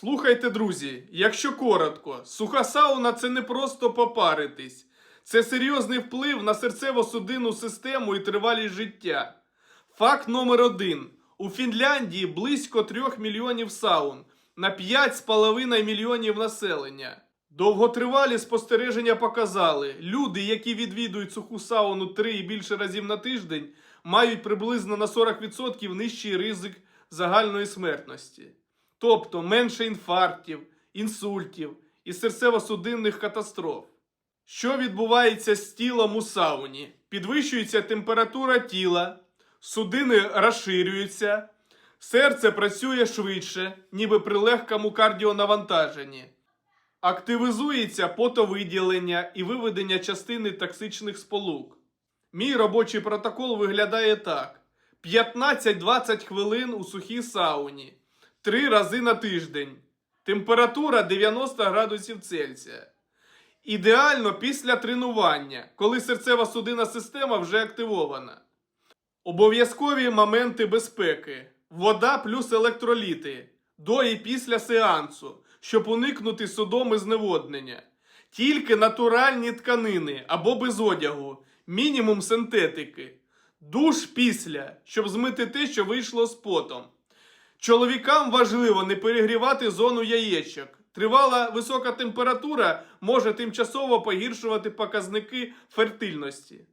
Слухайте, друзі, якщо коротко, суха сауна це не просто попаритись, це серйозний вплив на серцево-судинну систему і тривалість життя. Факт номер один: у Фінляндії близько 3 мільйонів саун на 5,5 мільйонів населення. Довготривалі спостереження показали, люди, які відвідують суху сауну 3 і більше разів на тиждень, мають приблизно на 40% нижчий ризик загальної смертності. Тобто менше інфарктів, інсультів і серцево-судинних катастроф. Що відбувається з тілом у сауні? Підвищується температура тіла, судини розширюються, серце працює швидше, ніби при легкому кардіонавантаженні. Активізується потовиділення і виведення частини токсичних сполук. Мій робочий протокол виглядає так: 15-20 хвилин у сухій сауні, 3 рази на тиждень. Температура 90 градусів Цельсія. Ідеально після тренування, коли серцева судинна система вже активована. Обов'язкові моменти безпеки: вода плюс електроліти до і після сеансу, щоб уникнути судоми зневоднення. Тільки натуральні тканини або без одягу, мінімум синтетики. Душ після, щоб змити те, що вийшло з потом. Чоловікам важливо не перегрівати зону яєчок. Тривала висока температура може тимчасово погіршувати показники фертильності.